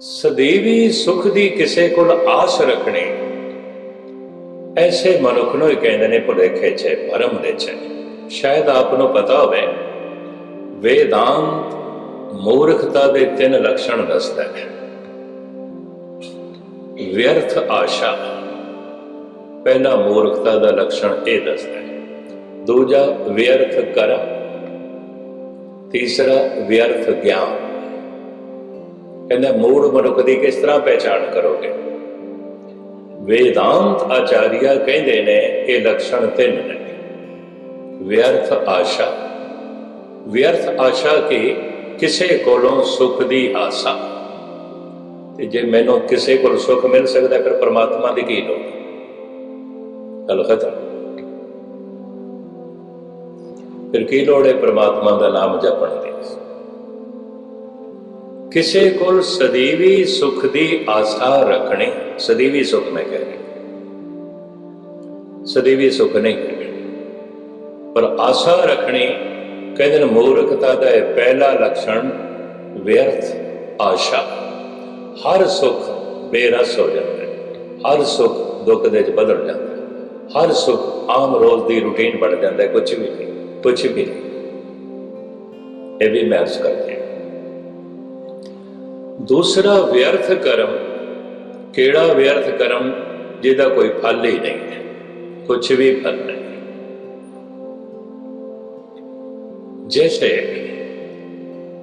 ਸਦੀਵੀ ਸੁਖ ਦੀ ਕਿਸੇ ਕੋਲ ਆਸ ਰੱਖਣੀ। ਐਸੇ ਮਨੁੱਖ ਨੂੰ ਕਹਿੰਦੇ ਨੇ, ਭੁਲੇਖੇ ਚ, ਭਰਮ ਦੇ ਚ। ਸ਼ਾਇਦ ਆਪ ਨੂੰ ਪਤਾ ਹੋਵੇ, ਵੇਦਾਂਤ ਮੂਰਖਤਾ ਦੇ ਤਿੰਨ ਲੱਛਣ ਦੱਸਦਾ ਹੈ। ਵਿਅਰਥ ਆਸ਼ਾ। ਪਹਿਲਾ ਮੂਰਖਤਾ ਦਾ ਲੱਛਣ ਇਹ ਦੱਸਦਾ ਹੈ। ਦੂਜਾ, ਵਿਅਰਥ ਕਰਮ ਤੀਸਰਾ, ਵਿਅਰਥ ਗਿਆਨ। ਕਹਿੰਦਾ, ਮੂੜ ਮਨੁੱਖ ਦੀ ਕਿਸ ਤਰ੍ਹਾਂ ਪਹਿਚਾਣ ਕਰੋਗੇ? ਵੇਦਾਂਤ ਆਚਾਰੀਆ ਕਹਿੰਦੇ ਨੇ, ਇਹ ਲੱਛਣ ਤਿੰਨ ਨੇ। ਵਿਅਰਥ ਆਸ਼ਾ। ਵਿਅਰਥ ਆਸ਼ਾ ਕਿ? ਕਿਸੇ ਕੋਲੋਂ ਸੁਖ ਦੀ ਆਸਾ। ਤੇ ਜੇ ਮੈਨੂੰ ਕਿਸੇ ਕੋਲ ਸੁਖ ਮਿਲ ਸਕਦਾ, ਫਿਰ ਪ੍ਰਮਾਤਮਾ ਦੀ ਕੀ ਲੋੜ? ਗੱਲ ਖਤਮ। ਫਿਰ ਕੀ ਲੋੜ ਹੈ ਪ੍ਰਮਾਤਮਾ ਦਾ ਨਾਮ ਜਪਣ ਦੀ? ਕਿਸੇ ਕੋਲ ਸਦੀਵੀ ਸੁਖ ਦੀ ਆਸਾ ਰੱਖਣੀ, ਸਦੀਵੀ ਸੁਖ ਮੈਂ ਕਹਿ ਰਿਹਾ। ਸਦੀਵੀ ਸੁਖ ਨਹੀਂ ਪਰ ਆਸਾ ਰੱਖਣੀ, ਕਹਿੰਦੇ ਨੇ ਮੂਰਖਤਾ ਦਾ ਇਹ ਪਹਿਲਾ ਲੱਛਣ ਵਿਅਰਥ ਆਸ਼ਾ। ਹਰ ਸੁਖ ਬੇਰਸ ਹੋ ਜਾਂਦਾ ਹੈ। ਹਰ ਸੁਖ ਦੁੱਖ ਦੇ ਵਿੱਚ ਬਦਲ ਜਾਂਦਾ ਹੈ। ਹਰ ਸੁਖ ਆਮ ਰੋਜ਼ ਦੀ ਰੁਟੀਨ ਬਣ ਜਾਂਦਾ ਹੈ। ਕੁਝ ਵੀ ਨਹੀਂ ਕੁਝ ਵੀ ਨਹੀਂ। ਇਹ ਵੀ ਮੈਂ ਅਰਜ਼ ਕਰਦੇ ਦੂਸਰਾ ਵਿਅਰਥ ਕਰਮ, ਕਿਹੜਾ ਵਿਅਰਥ ਕਰਮ ਜਿਹਦਾ ਕੋਈ ਫਲ ਹੀ ਨਹੀਂ ਹੈ? ਕੁਝ ਵੀ ਫਲ ਨਹੀਂ। ਜੈਸੇ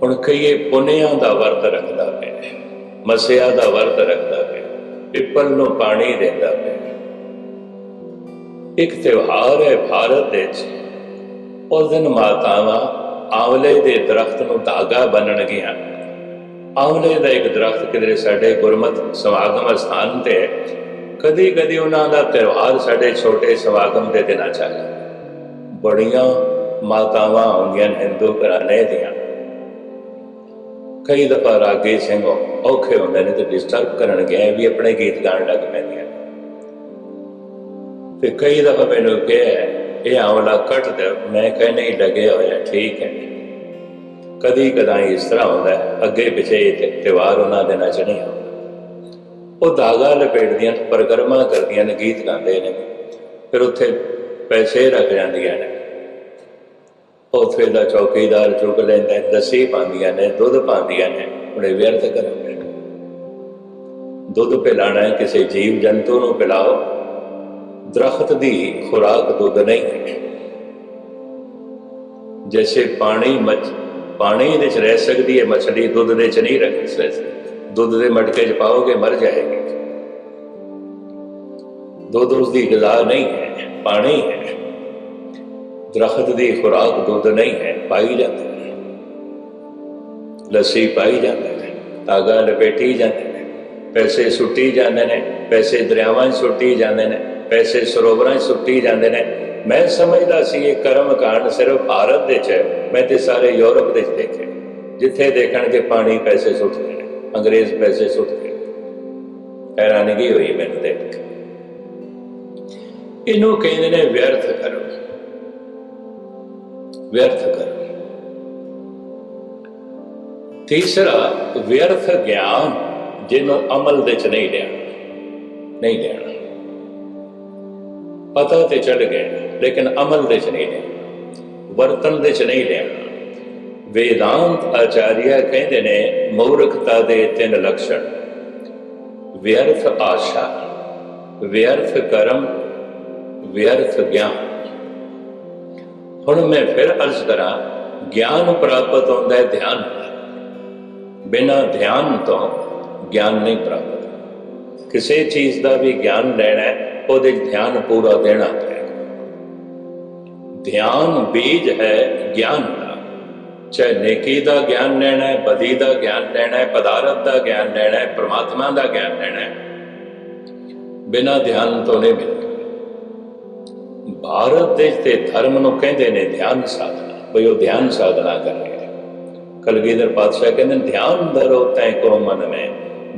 ਹੁਣ ਕਈਏ ਪੁਨਿਆਂ ਦਾ ਵਰਤ ਰੱਖਦਾ ਪਿਆ ਮਸਿਆ ਦਾ ਵਰਤ ਰੱਖਦਾ ਪਿਆ ਪਿੱਪਲ ਨੂੰ ਪਾਣੀ ਦਿੰਦਾ ਪਿਆ ਇੱਕ ਤਿਉਹਾਰ ਹੈ ਭਾਰਤ ਵਿੱਚ, ਉਸ ਦਿਨ ਮਾਤਾਵਾਂ ਆਵਲੇ ਦੇ ਦਰਖਤ ਨੂੰ ਧਾਗਾ ਬੰਨਣਗੀਆਂ। ਆਵਲੇ ਦਾ ਇੱਕ ਦਰਖਤ ਕਿਧਰੇ ਸਾਡੇ ਗੁਰਮਤ ਸਮਾਗਮ ਸਥਾਨ ਤੇ ਕਦੀ ਕਦੀ ਉਹਨਾਂ ਦਾ ਤਿਉਹਾਰ ਸਾਡੇ ਛੋਟੇ ਸਮਾਗਮ ਦੇ ਦਿਨਾਂ ਚ ਆ ਬੜੀਆਂ ਮਾਤਾਵਾਂ ਹੁੰਦੀਆਂ ਹਿੰਦੂ ਘਰਾਣੇ ਦੀਆਂ। ਕਈ ਦਫਾ ਰਾਗੇ ਸਿੰਘ ਔਖੇ ਹੁੰਦੇ ਨੇ ਤੇ ਡਿਸਟਰਬ ਕਰਨ ਗਏ ਵੀ ਆਪਣੇ ਗੀਤ ਗਾਣ ਲੱਗ ਪੈਂਦੀਆਂ ਤੇ ਕਈ ਦਫਾ ਮੈਨੂੰ ਕਿਹਾ, ਇਹ ਆਵਲਾ ਕੱਟ ਦੇ ਮੈਂ ਕਹਿ, ਨਹੀਂ ਲੱਗਿਆ ਹੋਇਆ ਠੀਕ ਹੈ। ਕਦੀ ਕਦਾਈ ਇਸ ਤਰ੍ਹਾਂ ਹੁੰਦਾ ਅੱਗੇ ਪਿੱਛੇ ਇਹ ਤਿਉਹਾਰ ਉਹਨਾਂ ਦੇ ਨਾਲ ਚ ਉਹ ਦਾਗਾ ਲਪੇਟਦੀਆਂ ਨੇ, ਪਰਿਕਰਮਾ ਕਰਦੀਆਂ ਨੇ ਗੀਤ ਗਾਉਂਦੇ ਨੇ ਫਿਰ ਉੱਥੇ ਪੈਸੇ ਰੱਖ ਜਾਂਦੀਆਂ ਨੇ। ਉੱਥੇ ਦਾ ਚੌਕੀਦਾਰ ਚੁੱਕ ਲੈਂਦਾ ਹੈ, ਪਾਉਂਦੀਆਂ ਨੇ ਦੁੱਧ ਪਾਉਂਦੀਆਂ ਨੇ ਉਹਨੇ ਵਿਅਰਥ ਕਰਨਗੇ ਦੁੱਧ ਪਿਲਾਣਾ ਹੈ ਕਿਸੇ ਜੀਵ ਜੰਤੂ ਨੂੰ ਪਿਲਾਓ ਦਰਖਤ ਦੀ ਖੁਰਾਕ ਦੁੱਧ ਨਹੀਂ ਹੈ। ਜੈਸੇ ਪਾਣੀ ਮੱਛ ਪਾਣੀ ਦੇ ਚ ਰਹਿ ਸਕਦੀ ਹੈ, ਮਛਲੀ ਦੁੱਧ ਦੇ ਚ ਨਹੀਂ ਰਹਿ ਸਕਦੀ। ਦੁੱਧ ਦੇ ਮਟਕੇ ਚ ਪਾਓਗੇ, ਮਰ ਜਾਏਗੀ। ਦੁੱਧ ਉਸ ਦੀ ਗਿਲਾ ਨਹੀਂ ਹੈ, ਪਾਣੀ ਹੈ। ਦਰਖਤ ਦੀ ਖੁਰਾਕ ਦੁੱਧ ਨਹੀਂ ਹੈ, ਪਾਈ ਜਾਂਦੀ ਹੈ। ਲੱਸੀ ਪਾਈ ਜਾਂਦੀ ਹੈ, ਧਾਗਾ ਲਪੇਟੀ ਜਾਂਦੇ ਨੇ। ਪੈਸੇ ਸੁੱਟੀ ਜਾਂਦੇ ਨੇ, ਪੈਸੇ ਦਰਿਆਵਾਂ 'ਚ ਸੁੱਟੀ ਜਾਂਦੇ ਨੇ, ਪੈਸੇ ਸਰੋਵਰਾਂ 'ਚ ਸੁੱਟੀ ਜਾਂਦੇ ਨੇ। ਮੈਂ ਸਮਝਦਾ ਸੀ ਇਹ ਕਰਮ ਕਾਂਡ ਸਿਰਫ ਭਾਰਤ ਦੇ 'ਚ ਹੈ। ਮੈਂ ਤੇ ਸਾਰੇ ਯੂਰਪ ਦੇ 'ਚ ਦੇਖੇ। ਜਿੱਥੇ ਦੇਖਣਗੇ ਪਾਣੀ ਪੈਸੇ ਸੁੱਟ ਦੇਣ ਅੰਗਰੇਜ਼ ਪੈਸੇ ਸੁੱਟ ਨੇ ਹੈਰਾਨਗੀ ਹੋਈ ਮੈਨੂੰ ਦੇਖ ਕੇ। ਇਹਨੂੰ ਕਹਿੰਦੇ ਨੇ ਵਿਅਰਥ ਕਰੋ ਵਿਅਰਥ ਕਰੋ ਤੀਸਰਾ, ਵਿਅਰਥ ਗਿਆਨ, ਜਿਹਨੂੰ ਅਮਲ ਵਿੱਚ ਨਹੀਂ ਲੈਣਾ ਨਹੀਂ ਲੈਣਾ ਪਤਾ ਤੇ ਚੜ ਗਏ, ਲੇਕਿਨ ਅਮਲ ਦੇ ਚ ਨਹੀਂ ਲਿਆ ਵਰਤਨ ਦੇ ਚ ਨਹੀਂ ਲਿਆ। ਵੇਦਾਂਤ ਆਚਾਰੀਆ ਕਹਿੰਦੇ ਨੇ, ਮੂਰਖਤਾ ਦੇ ਤਿੰਨ ਲੱਛਣ ਵਿਅਰਥ ਆਸ਼ਾ, ਵਿਅਰਥ ਕਰਮ, ਵਿਅਰਥ ਗਿਆਨ। ਹੁਣ ਮੈਂ ਫਿਰ ਅਰਜ਼ ਕਰਾਂ, ਗਿਆਨ ਪ੍ਰਾਪਤ ਹੁੰਦਾ ਹੈ ਧਿਆਨ ਬਿਨਾ ਧਿਆਨ ਤੋਂ ਗਿਆਨ ਨਹੀਂ ਪ੍ਰਾਪਤ। ਕਿਸੇ ਚੀਜ਼ ਦਾ ਵੀ ਗਿਆਨ ਲੈਣਾ ਹੈ ਉਹਦੇ ਧਿਆਨ ਪੂਰਾ ਦੇਣਾ ਪਏਗਾ। ਧਿਆਨ ਬੀਜ ਹੈ ਗਿਆਨ ਦਾ। ਚਾਹੇ ਨੇਕੀ ਦਾ ਗਿਆਨ ਲੈਣਾ ਹੈ ਬਦੀ ਦਾ ਗਿਆਨ ਲੈਣਾ ਹੈ ਪਦਾਰਥ ਦਾ ਗਿਆਨ ਲੈਣਾ ਹੈ ਪ੍ਰਮਾਤਮਾ ਦਾ ਗਿਆਨ ਲੈਣਾ ਹੈ ਬਿਨਾ ਧਿਆਨ ਤੋਂ ਨਹੀਂ ਮਿਲਦਾ ਭਾਰਤ ਦੇ ਤੇ ਧਰਮ ਨੂੰ ਕਹਿੰਦੇ ਨੇ ਧਿਆਨ ਸਾਧਨਾ। ਬਈ ਉਹ ਧਿਆਨ ਸਾਧਨਾ ਕਰ ਰਿਹਾ ਕਲਗੀਧਰ ਪਾਤਸ਼ਾਹ ਕਹਿੰਦੇ ਨੇ, ਧਿਆਨ ਧਰੋ ਤੈ ਕੋ ਮਨ ਮੈਂ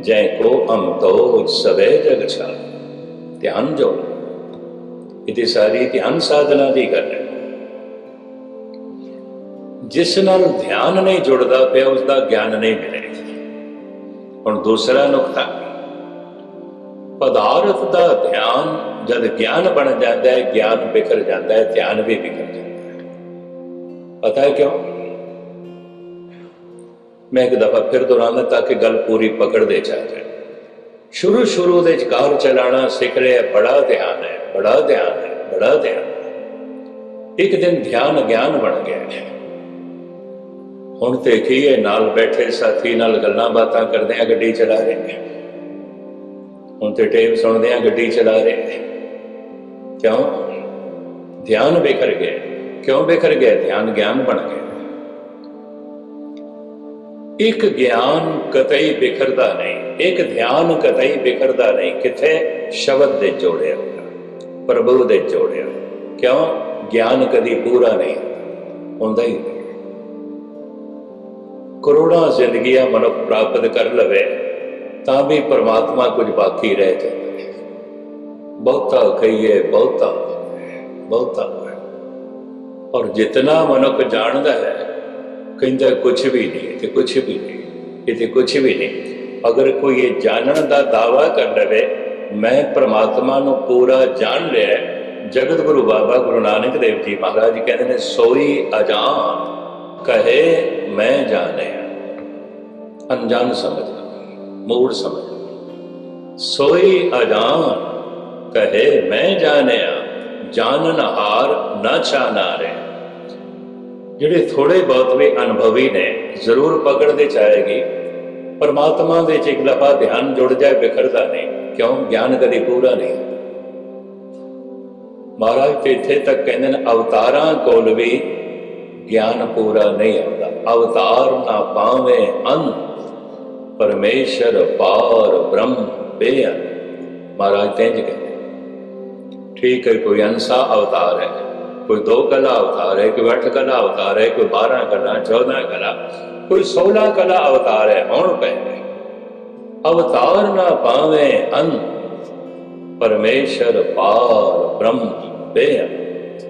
ਜੈ ਕੋ ਅਮਤੋ ਸਵੇ ਜਗ ਛਾ ਧਿਆਨ ਜੋ ਇਹ ਸਾਰੀ ਧਿਆਨ ਸਾਧਨਾ ਦੀ ਗੱਲ ਹੈ। ਜਿਸ ਨਾਲ ਧਿਆਨ ਨਹੀਂ ਜੁੜਦਾ ਪਿਆ ਉਸ ਦਾ ਗਿਆਨ ਨਹੀਂ ਮਿਲੇਗਾ ਹੁਣ ਦੂਸਰਾ ਨੁਕਤਾ, ਪਦਾਰਥ ਦਾ ਧਿਆਨ ਜਦ ਗਿਆਨ ਬਣ ਜਾਂਦਾ ਹੈ, ਗਿਆਨ ਬਿਖਰ ਜਾਂਦਾ ਹੈ, ਧਿਆਨ ਵੀ ਬਿਖਰ ਜਾਂਦਾ ਹੈ। ਪਤਾ ਹੈ ਕਿਉਂ? ਮੈਂ ਇੱਕ ਦਫਾ ਫਿਰ ਦੁਹਰਾਉਂਦਾ ਤਾਂ ਕਿ ਗੱਲ ਪੂਰੀ ਪਕੜਦੇ ਜਾ ਜਾਏ। ਸ਼ੁਰੂ ਸ਼ੁਰੂ ਦੇ ਕਾਰ ਚਲਾਣਾ ਸਿੱਖ ਰਿਹਾ ਬੜਾ ਧਿਆਨ ਹੈ, ਬੜਾ ਧਿਆਨ ਹੈ, ਬੜਾ ਧਿਆਨ ਇੱਕ ਦਿਨ ਧਿਆਨ ਗਿਆਨ ਬਣ ਗਿਆ ਹੁਣ ਤੇ ਕੀ ਹੈ, ਨਾਲ ਬੈਠੇ ਸਾਥੀ ਨਾਲ ਗੱਲਾਂ ਬਾਤਾਂ ਕਰਦੇ ਆ ਗੱਡੀ ਚਲਾ ਰਹੇ ਨੇ ਹੁਣ ਤੇ ਟੇਪ ਸੁਣਦੇ ਆ ਗੱਡੀ ਚਲਾ ਰਹੇ ਨੇ ਕਿਉਂ? ਧਿਆਨ ਬਿਖਰ ਗਿਆ। ਕਿਉਂ ਬਿਖਰ ਗਿਆ? ਧਿਆਨ ਗਿਆਨ ਬਣ ਗਿਆ। ਇੱਕ ਗਿਆਨ ਕਤਈ ਬਿਖਰਦਾ ਨਹੀਂ, ਇੱਕ ਧਿਆਨ ਕਤਈ ਬਿਖਰਦਾ ਨਹੀਂ, ਕਿਥੇ? ਸ਼ਬਦ ਦੇ ਜੋੜਿਆ ਪ੍ਰਭੂ ਦੇ ਜੋੜਿਆ ਕਿਉਂ? ਗਿਆਨ ਕਦੀ ਪੂਰਾ ਨਹੀਂ ਹੁੰਦਾ ਹੀ ਕਰੋੜਾਂ ਜ਼ਿੰਦਗੀਆਂ ਮਨੁੱਖ ਪ੍ਰਾਪਤ ਕਰ ਲਵੇ, ਤਾਂ ਵੀ ਪਰਮਾਤਮਾ ਕੁਝ ਬਾਕੀ ਰਹਿ ਜਾਂਦਾ ਹੈ। ਬਹੁਤਾ ਕਹੀਏ, ਬਹੁਤਾ ਬਹੁਤਾ ਔਰ ਜਿਤਨਾ ਮਨੁੱਖ ਜਾਣਦਾ ਹੈ ਕਹਿੰਦਾ ਕੁਝ ਵੀ ਨਹੀਂ, ਤੇ ਕੁਝ ਵੀ ਨਹੀਂ ਇਹ ਤੇ ਕੁਝ ਵੀ ਨਹੀਂ। ਅਗਰ ਕੋਈ ਇਹ ਜਾਣਨ ਦਾ ਦਾਵਾ ਕਰ ਲਵੇ, ਮੈਂ ਪ੍ਰਮਾਤਮਾ ਨੂੰ ਪੂਰਾ ਜਾਣ ਲਿਆ, ਜਗਤ ਗੁਰੂ ਬਾਬਾ ਗੁਰੂ ਨਾਨਕ ਦੇਵ ਜੀ ਮਹਾਰਾਜ ਜੀ ਕਹਿੰਦੇ ਨੇ, ਸੋਈ ਅਜਾਨ, ਕਹੇ ਮੈਂ ਜਾਣਿਆ ਅਣਜਾਣ ਸਮਝ ਮੂੜ ਸਮਝ ਸੋਈ ਅਜਾਨ, ਕਹੇ ਮੈਂ ਜਾਣਿਆ ਜਾਣਨ ਹਾਰ ਨਾ ਚਾਨਾਰੇ ਜਿਹੜੇ ਥੋੜੇ ਬਹੁਤ ਵੀ ਅਨੁਭਵੀ ਨੇ, ਜ਼ਰੂਰ ਪਕੜਦੇ ਚਾਹੇਗੀ ਪਰਮਾਤਮਾ ਦੇ ਚ ਇੱਕ ਦਫਾ ਧਿਆਨ ਜੁੜ ਜਾਏ ਬਿਖਰਦਾ ਨਹੀਂ, ਕਿਉਂ? ਗਿਆਨ ਕਦੇ ਪੂਰਾ ਨਹੀਂ ਮਹਾਰਾਜ ਤੇ ਇੱਥੇ ਤੱਕ ਕਹਿੰਦੇ ਨੇ, ਅਵਤਾਰਾਂ ਕੋਲ ਵੀ ਗਿਆਨ ਪੂਰਾ ਨਹੀਂ ਆਉਂਦਾ। ਅਵਤਾਰ ਨਾ ਪਾਵੇਂ ਅੰਤ ਪਰਮੇਸ਼ਰ ਪਾਰ ਬ੍ਰਹਮ ਬੇਅੰਤ ਮਹਾਰਾਜ ਤੇ ਕਹਿੰਦੇ ਠੀਕ ਹੈ, ਕੋਈ ਅੰਸਾ ਅਵਤਾਰ ਹੈ। ਕੋਈ ਦੋ ਕਲਾ ਅਵਤਾਰ ਹੈ, ਕੋਈ ਅੱਠ ਕਲਾ ਅਵਤਾਰ ਹੈ, ਕੋਈ 12 ਕਲਾ 14 ਕਲਾ, ਕੋਈ 16 ਕਲਾ ਅਵਤਾਰ ਹੈ ਹੁਣ ਪਏ ਅਵਤਾਰ ਨਾ ਪਾਵੇਂ ਅੰਤ ਪਰਮੇਸ਼ਰ ਪਾਰ ਬ੍ਰਹਮ ਬੇਅੰਤ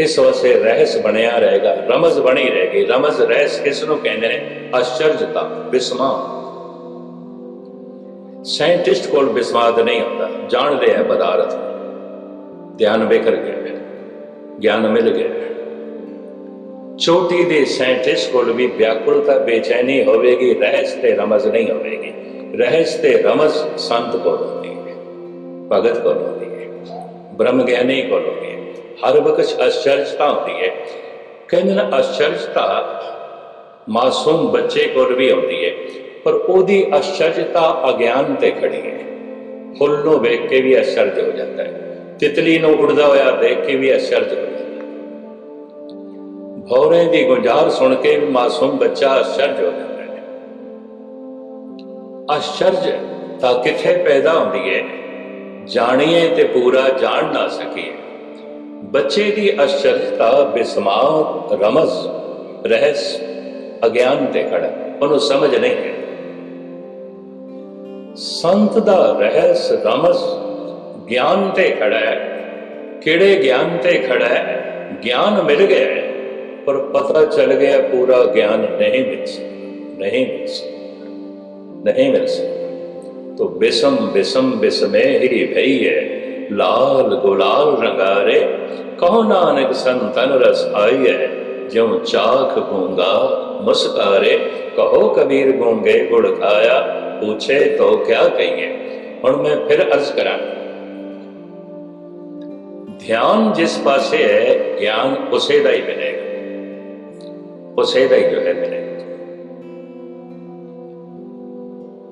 ਇਸ ਵਾਸਤੇ ਰਹਿਸ ਬਣਿਆ ਰਹੇਗਾ, ਰਮਜ਼ ਬਣੀ ਰਹੇਗੀ, ਰਮਜ਼ ਰਹਿਸ ਕਿਸ ਨੂੰ ਕਹਿੰਦੇ ਨੇ? ਅਸ਼ਚਰਜਤਾ ਬਿਸਮਾ। ਸਾਇੰਟਿਸਟ ਕੋਲ ਬਿਸਮਾਦ ਨਹੀਂ ਹੁੰਦਾ ਜਾਣ ਰਿਹਾ ਪਦਾਰਥ। ਧਿਆਨ ਬਿਖਰ ਕਹਿੰਦੇ ਗਿਆਨ ਮਿਲ ਗਿਆ। ਚੋਟੀ ਦੇ ਸਾਇੰਟਿਸਟ ਕੋਲ ਵੀ ਵਿਆਕੁਲਤਾ ਬੇਚੈਨੀ ਹੋਵੇਗੀ, ਰਹਿਸ ਤੇ ਰਮਜ਼ ਨਹੀਂ ਹੋਵੇਗੀ। ਰਹਿਸ ਤੇ ਰਮਜ਼ ਸੰਤ ਕੋਲ ਹੁੰਦੀ ਹੈ, ਭਗਤ ਕੋਲ ਹੁੰਦੀ ਹੈ, ਬ੍ਰਹਮ ਗਿਆਨੀ ਕੋਲ ਹੁੰਦੀ ਹੈ। ਹਰ ਵਕਤ ਅਸ਼ਚਰਜਤਾ ਹੁੰਦੀ ਹੈ। ਕਹਿੰਦੇ ਨਾ ਅਸ਼ਚਰਜਤਾ ਮਾਸੂਮ ਬੱਚੇ ਕੋਲ ਵੀ ਆਉਂਦੀ ਹੈ, ਪਰ ਉਹਦੀ ਅਸ਼ਚਰਜਤਾ ਅਗਿਆਨ ਤੇ ਖੜੀ ਹੈ। ਫੁੱਲ ਨੂੰ ਵੇਖ ਕੇ ਵੀ ਅਸ਼ਚਰਜ ਹੋ ਜਾਂਦਾ ਹੈ। ਤਿਤਲੀ ਨੂੰ ਉੱਡਦਾ ਹੋਇਆ ਦੇਖ ਕੇ ਵੀ ਅਸ਼ਚਰਜ ਹੋਇਆ ਜਾਂਦਾ ਭੌਰੇ ਦੀ ਗੁੰਜਾਰ ਸੁਣ ਕੇ ਵੀ ਮਾਸੂਮ ਬੱਚਾ ਅਸ਼ਚਰਜ ਹੋ ਜਾਂਦਾ ਹੈ। ਅਸ਼ਚਰਜ ਤਾਂ ਕਿੱਥੇ ਪੈਦਾ ਹੁੰਦੀ ਹੈ? ਜਾਣੀਏ ਤੇ ਪੂਰਾ ਜਾਣ ਨਾ ਸਕੀਏ। ਬੱਚੇ ਦੀ ਅਸ਼ਚਰਜਤਾ ਬਿਸਮਾਤ, ਰਮਜ਼, ਰਹਿਸ, ਅਗਿਆਨ ਤੇ ਖੜਾ ਉਹਨੂੰ ਸਮਝ ਨਹੀਂ ਹੈ। ਸੰਤ ਦਾ ਰਹਿਸ, ਰਮਜ਼ ज्ञान ते खड़ा। है किड़े ज्ञान ते खड़ा? है ज्ञान मिल गया है, पर पता चल गया पूरा ज्ञान नहीं मिल सकता, नहीं मिल सकता, नहीं मिल सकता। तो विषम विषम विषमे ही भई है, लाल गुलाल रंगारे। कहो नानक संतन रस आई है जो चाख गूँगा मुस्कारे। कहो कबीर गूँगे गुड़ खाया, पूछे तो क्या कहिए? और मैं फिर अर्ज़ करा ਧਿਆਨ ਜਿਸ ਪਾਸੇ ਹੈ, ਗਿਆਨ ਉਸੇ ਦਾ ਹੀ ਮਿਲੇਗਾ। ਉਸੇ ਦਾ ਹੀ ਜੋ ਹੈ ਮਿਲੇਗਾ।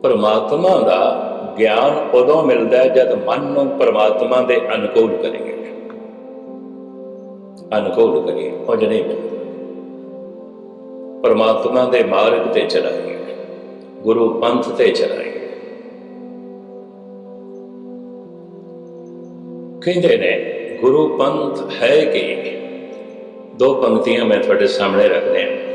ਪਰਮਾਤਮਾ ਦਾ ਗਿਆਨ ਉਦੋਂ ਮਿਲਦਾ ਹੈ ਜਦ ਮਨ ਨੂੰ ਪਰਮਾਤਮਾ ਦੇ ਅਨੁਕੂਲ ਕਰੀਏ। ਅਨੁਕੂਲ ਕਰੀਏ ਉਹ ਨਹੀਂ ਮਿਲਦਾ। ਪਰਮਾਤਮਾ ਦੇ ਮਾਰਗ ਤੇ ਚਲਾਈਏ। ਗੁਰੂ ਪੰਥ ਤੇ ਚਲਾਈਏ। ਕਹਿੰਦੇ ਨੇ ਗੁਰੂ ਪੰਥ ਹੈ ਕਿ? ਦੋ ਪੰਕਤੀਆਂ ਮੈਂ ਤੁਹਾਡੇ ਸਾਹਮਣੇ ਰੱਖਦੇ ਹਾਂ।